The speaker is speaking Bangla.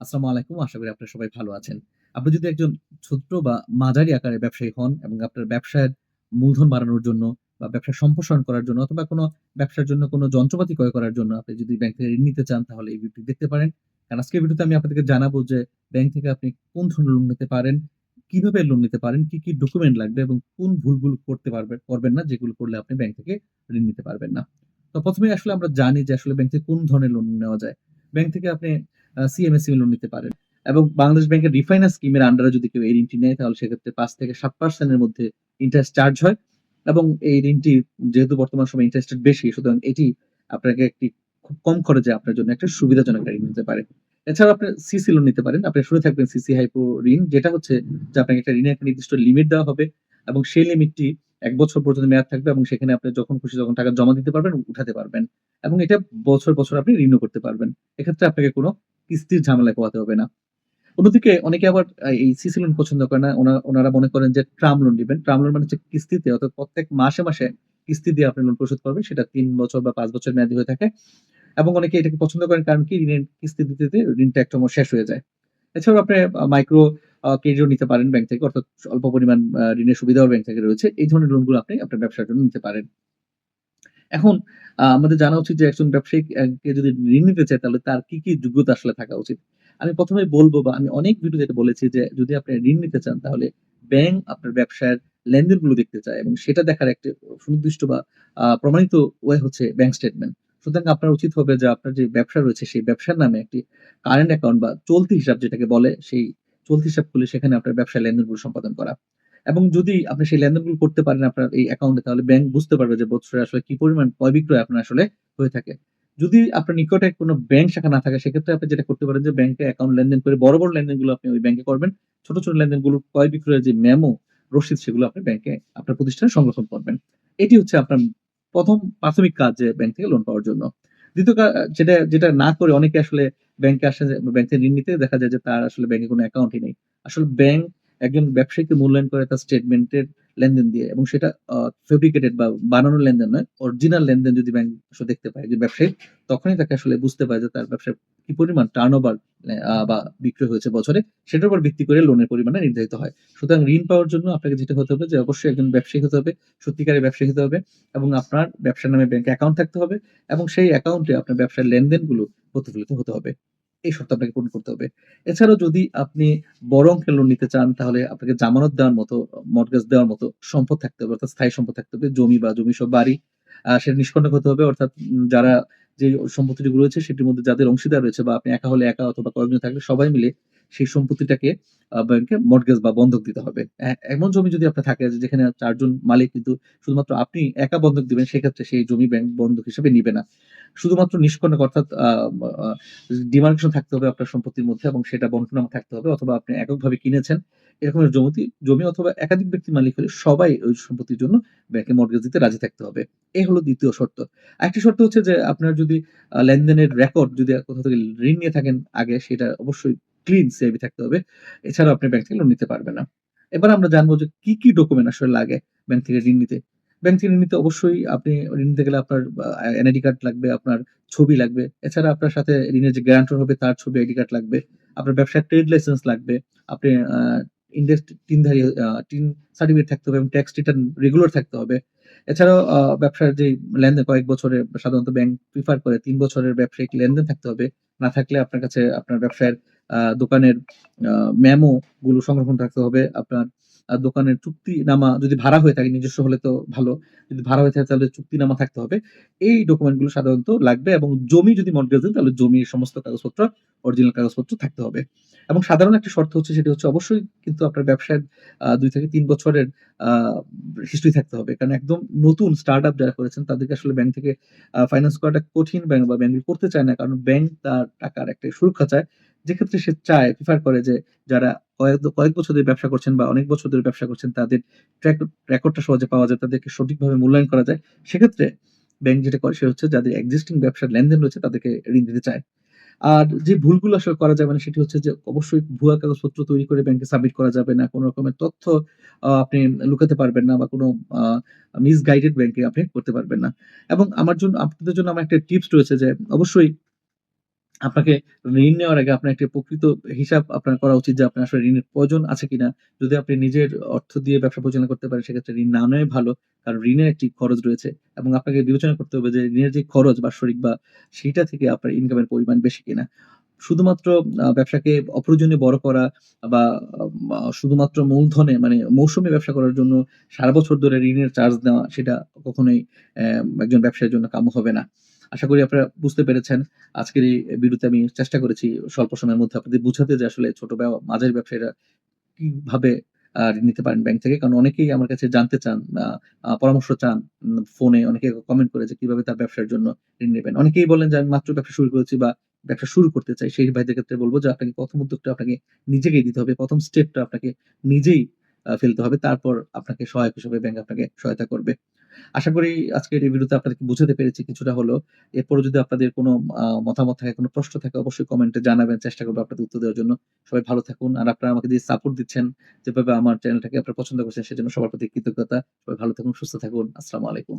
আসসালামু আলাইকুম। আশা করি আপনারা সবাই ভালো আছেন। আপনি যদি একজন ছোট্ট বা মাঝারি আকারের ব্যবসায়ী হন এবং আপনার ব্যবসার মূলধন বাড়ানোর জন্য বা ব্যবসা সম্প্রসারণ করার জন্য অথবা কোনো ব্যবসার জন্য কোনো যন্ত্রপাতি ক্রয় করার জন্য আপনি যদি ব্যাংক থেকে ঋণ নিতে চান তাহলে এই ভিডিওটি দেখতে পারেন। কারণ আজকের ভিডিওতে আমি আপনাদেরকে জানাব যে ব্যাংক থেকে আপনি কোন ধরনের লোন নিতে পারেন, কীভাবে লোন নিতে পারেন, কি, কি ডকুমেন্ট লাগবে এবং কোন ভুলগুলো করতে পারবেন করবেন না যেগুলো করলে আপনি ব্যাংক থেকে ঋণ নিতে পারবেন না। তো প্রথমে আসলে আমরা জানি যে আসলে ব্যাংক থেকে কোন ধরনের লোন নেওয়া যায়। ব্যাংক থেকে আপনি আ সিএমএসএ লোন নিতে পারেন এবং বাংলাদেশ ব্যাংকের রিফাইন্যান্স স্কিমের আন্ডারে যদি কেউ এই ঋণটি নেয় তাহলে সেক্ষেত্রে ৫ থেকে ৭% এর মধ্যে ইন্টারেস্ট চার্জ হয় এবং এই ঋণটি যেহেতু বর্তমান সময়ে ইন্টারেস্ট বেশি সুতরাং এটি আপনাকে একটি খুব কম খরচে আপনার জন্য একটা সুবিধাজনক ঋণ হতে পারে। এছাড়াও আপনি সিসি লোন নিতে পারেন। আপনি শুনে থাকবেন সিসি হাইপো ঋণ যেটা হচ্ছে যে আপনাকে একটা ঋণের একটা নির্দিষ্ট লিমিট দেওয়া হবে এবং সেই লিমিটটি এক বছর পর্যন্ত মেয়াদ থাকবে এবং সেখানে আপনি যখন খুশি তখন টাকা জমা দিতে পারবেন, উঠাতে পারবেন এবং এটা বছর, বছর আপনি রিনিউ করতে পারবেন। এক্ষেত্রে আপনাকে কোনো কিস্তির ঝামেলা পোহাতে হবে না। অন্যদিকে অনেকে আবার এই সিসি লোন পছন্দ করে না। ওনারা মনে করেন যে ট্রাম লোন নিবেন। ট্রাম লোন মানে হচ্ছে কিস্তিতে অর্থাৎ প্রত্যেক মাসে, মাসে কিস্তি দিয়ে আপনি লোন পরিশোধ করবেন। সেটা তিন বছর বা পাঁচ বছর মেয়াদি হয়ে থাকে এবং অনেকে এটাকে পছন্দ করেন কারণ কি ঋণের কিস্তি দিতে, দিতে ঋণটা একসময় শেষ হয়ে যায়। এছাড়াও আপনি মাইক্রো ক্রেডিটও নিতে পারেন ব্যাংক থেকে অর্থাৎ অল্প পরিমাণ ঋণের সুবিধাও ব্যাংক থেকে রয়েছে। এই ধরনের লোনগুলো আপনি আপনার ব্যবসার জন্য নিতে পারেন। এখন আমাদের জানা উচিত যে একজন ব্যবসায়ী কে যদি ঋণ নিতে চায় তাহলে তার কি, কি যোগ্যতা আসলে থাকা উচিত? আমি ১ম এই বলব বা আমি অনেক ভিডিওতে এটা বলেছি যে যদি আপনি ঋণ নিতে চান তাহলে ব্যাংক আপনার ব্যবসার লেনদেনগুলো দেখতে চায় এবং সেটা দেখার একটা সুনির্দিষ্ট বা প্রমাণিত ওয়ে হচ্ছে ব্যাংক স্টেটমেন্ট। সুতরাং আপনার উচিত হবে যে আপনার যে ব্যবসা রয়েছে সেই ব্যবসার নামে একটি কারেন্ট অ্যাকাউন্ট বা চলতি হিসাব যেটাকে বলে সেই চলতি হিসাব খুলে সেখানে আপনার ব্যবসার লেনদেনগুলো সম্পাদন করা। এবং যদি আপনি সেই লেনদেনগুলো করতে পারেন আপনার এই অ্যাকাউন্টে তাহলে ব্যাংক বুঝতে পারবে যে বছরে আসলে কি পরিমাণ ক্রয় বিক্রয় আপনার আসলে হয়ে থাকে। যদি আপনার নিকটে কোনো ব্যাংক শাখা না থাকে সেক্ষেত্রে আপনি যেটা করতে পারেন যে ব্যাংকে অ্যাকাউন্ট লেনদেন করে বড়, বড় লেনদেনগুলো আপনি ওই ব্যাংকে করবেন। ছোট, ছোট লেনদেনগুলো ক্রয় বিক্রয়ের যে মেমো, রসিদ সেগুলো আপনি ব্যাংকে আপনার প্রতিষ্ঠানে সংরক্ষণ করবেন। এটি হচ্ছে আপনার প্রথম প্রাথমিক কাজ যে ব্যাংক থেকে লোন পাওয়ার জন্য। ২য় কা যেটা, যেটা না করে অনেকে আসলে ব্যাংকে আসে ব্যাংক ঋণ নিতে দেখা যায় যে তার আসলে ব্যাংকে কোনো অ্যাকাউন্টই নেই। আসলে ব্যাংক একজন ব্যবসায়ীকে মূল্যায়ন করে তার স্টেটমেন্টের লেনদেন দিয়ে এবং সেটা ফেব্রিকেটেড বা বানানো লেনদেন নয়। অরিজিনাল লেনদেন যদি ব্যাংক দেখতে পায় একজন ব্যবসায়ী তখনই তাকে আসলে বুঝতে পারে যে তার ব্যবসায় কি পরিমাণ টার্নওভার আ বা বিক্রয় হয়েছে বছরে সেটার উপর ভিত্তি করে লোনের পরিমাণটা নির্ধারিত হয়। সুতরাং ঋণ পাওয়ার জন্য আপনাকে যেটা হতে হবে যে অবশ্যই একজন ব্যবসায়ী হতে হবে, সত্যিকারের ব্যবসায়ী হতে হবে এবং আপনার ব্যবসার নামে ব্যাংকে অ্যাকাউন্ট থাকতে হবে এবং সেই অ্যাকাউন্টে আপনার ব্যবসার লেনদেনগুলো প্রতিফলিত হতে হবে। এই শর্ত আপনাকে পূরণ করতে হবে। এছাড়াও যদি আপনি বড় অঙ্কের লোন নিতে চান তাহলে আপনাকে জামানত দেওয়ার মতো, মর্টগেজ দেওয়ার মতো সম্পদ থাকতে হবে অর্থাৎ স্থায়ী সম্পদ থাকতে হবে। জমি বা জমি সব বাড়ি সেটা নিষ্পন্ন হতে হবে অর্থাৎ যারা যে সম্পত্তিগুলো রয়েছে সেটির মধ্যে যাদের অংশীদার রয়েছে বা আপনি একা হলে একা অথবা কয়েকজন থাকলে সবাই মিলে সেই সম্পত্তিটাকে ব্যাংকে মর্টগেজ বা বন্ধক দিতে হবে। এমন জমি যদি আপনার থাকে যেখানে চারজন মালিক কিন্তু শুধুমাত্র আপনি একা বন্ধক দিবেন, সেক্ষেত্রে সেই জমি ব্যাংক বন্ধক হিসেবে নিবে না। শুধুমাত্র নিষ্কণ্টক অর্থাৎ ডিমার্কেশন থাকতে হবে আপনার সম্পত্তির মধ্যে এবং সেটা বন্টনামা থাকতে হবে অথবা আপনি এককভাবে কিনেছেন। এরকম জমতি, জমি অথবা একাধিক ব্যক্তির মালিক হলে সবাই ওই সম্পত্তির জন্য ব্যাংকে মর্টগেজ দিতে রাজি থাকতে হবে। এই হলো দ্বিতীয় শর্ত। আরেকটি শর্ত হচ্ছে যে আপনার যদি লেনদেনের রেকর্ড যদি কোথাও থেকে ঋণ নিয়ে থাকেন আগে, সেটা অবশ্যই ক্লিন সিআইবি থাকতে হবে। এছাড়াও আপনি ব্যাংক থেকে লোন নিতে পারবেন না। এবার আমরা জানব যে কি, কি ডকুমেন্ট আসলে লাগে ব্যাংক থেকে ঋণ নিতে। ব্যাংক থেকে ঋণ নিতে অবশ্যই আপনি ঋণ নিতে গেলে আপনার এনআইডি কার্ড লাগবে, আপনার ছবি লাগবে। এছাড়া আপনার সাথে ঋণের যে গ্যারান্টর হবে তার ছবি, আইডি কার্ড লাগবে। আপনার ব্যবসার ট্রেড লাইসেন্স লাগবে। আপনি ইন্ডেক্স টিনধারী আ টিন সার্টিফিকেট থাকতে হবে এবং ট্যাক্স রিটার্ন রেগুলার থাকতে হবে। এছাড়াও ব্যবসার যে লেনদেন কয়েক বছরের সাধারণত ব্যাংক প্রিফার করে তিন বছরের ব্যবসায়িক লেনদেন থাকতে হবে। না থাকলে আপনার কাছে আপনার ব্যবসায়ের দোকানের মেমো গুলো সংরক্ষণ রাখতে হবে। আপনার দোকানের চুক্তি নামা যদি ভাড়া হয়ে থাকে নিজস্ব হলে তো ভালো। যদি ভাড়া হয়ে থাকে তাহলে চুক্তি নামা থাকতে হবে। এই ডকুমেন্টগুলো সাধারণত লাগবে এবং জমি যদি মর্টগেজ দেন তাহলে জমির সমস্ত কাগজপত্র, অরিজিনাল কাগজপত্র থাকতে হবে। এবং সাধারণ একটা শর্ত হচ্ছে সেটি হচ্ছে অবশ্যই কিন্তু আপনার ব্যবসার আ ২ থেকে তিন বছরের হিস্ট্রি থাকতে হবে। কারণ একদম নতুন স্টার্ট আপ যারা করেছেন তাদেরকে আসলে ব্যাংক থেকে ফাইন্যান্স করাটা কঠিন ব্যাংক বা ব্যাংক করতে চায় না। কারণ ব্যাংক তার টাকার একটা সুরক্ষা চায়। যেক্ষেত্রে সে চায় প্রিফার করে যে যারা কয়েক কয়েক বছর ধরে ব্যবসা করছেন বা অনেক বছর ধরে ব্যবসা করছেন তাদের ট্র্যাক রেকর্ডটা সহজে পাওয়া যায়, তাদেরকে সঠিকভাবে মূল্যায়ন করা যায়। সেক্ষেত্রে ব্যাংক যেটা করে সে হচ্ছে যাদের এক্সিস্টিং ব্যবসার লেনদেন রয়েছে তাদেরকে ঋণ দিতে চায়। আর যে ভুলগুলো আসলে করা যাবে না, সেটি হচ্ছে যে অবশ্যই ভুয়া কাগজপত্র তৈরি করে ব্যাংকে সাবমিট করা যাবে না। কোনো রকমের তথ্য আপনি লুকাতে পারবেন না বা কোনো মিসগাইডেড ব্যাংকে আপনি করতে পারবেন না। এবং আমার জন্য, আপনাদের জন্য আমার একটা টিপস রয়েছে যে অবশ্যই আপনাকে ঋণ নেওয়ার আগে আপনার একটি প্রকৃত হিসাব আপনার করা উচিত যে আপনার আসলে ঋণের প্রয়োজন আছে কিনা। যদি আপনি নিজের অর্থ দিয়ে ব্যবসা পরিচালনা করতে পারেন, সেক্ষেত্রে ঋণ না নেওয়াই ভালো। কারণ ঋণের একটি খরচ রয়েছে এবং আপনাকে বিবেচনা করতে হবে যে ঋণের যে খরচ বাৎসরিক বা সেইটা থেকে আপনার ইনকামের পরিমাণ বেশি কিনা। শুধুমাত্র ব্যবসাকে অপ্রয়োজনীয় বড় করা বা শুধুমাত্র মূলধনে মানে মৌসুমী ব্যবসা করার জন্য সারা বছর ধরে ঋণের চার্জ নেওয়া সেটা কখনোই একজন ব্যবসায়ীর জন্য কাম্য হবে না। আশা করি আপনারা বুঝতে পেরেছেন। আজকের এই ভিডিওতে আমি চেষ্টা করেছি স্বল্প সময়ের মধ্যে আপনাদের বুঝাতে যে আসলে ছোট মাঝারি ব্যবসায়ীরা কীভাবে ঋণ নিতে পারেন ব্যাংক থেকে। কারণ অনেকেই আমার কাছে জানতে চান পরামর্শ চান ফোনে অনেকে কমেন্ট করে যে কীভাবে তার ব্যবসার জন্য ঋণ নেবেন। অনেকেই বলেন যে আমি মাত্র ব্যবসা শুরু করেছি বা ব্যবসা শুরু করতে চাই। সেই ভাইদের ক্ষেত্রে বলব যে আপনাকে ১ম উদ্যোগটা আপনাকে নিজেকেই দিতে হবে। ১ম স্টেপটা আপনাকে নিজেই ফেলতে হবে। তারপর আপনাকে সহায়ক হিসেবে ব্যাংক আপনাকে সহায়তা করবে। আশা করি আজকের এই ভিডিওতে আপনাদেরকে বুঝাতে পেরেছি কিছুটা হলো এরপরে যদি আপনাদের কোনো মতামত থাকে, কোনো প্রশ্ন থাকে অবশ্যই কমেন্টে জানাবেন। চেষ্টা করব আপনাদের উত্তর দেওয়ার জন্য। সবাই ভালো থাকুন। আর আপনারা আমাকে দিয়ে সাপোর্ট দিচ্ছেন, যেভাবে আমার চ্যানেলটাকে আপনারা পছন্দ করছেন সেজন্য সবার প্রতি কৃতজ্ঞতা। সবাই ভালো থাকুন, সুস্থ থাকুন। আসসালামু আলাইকুম।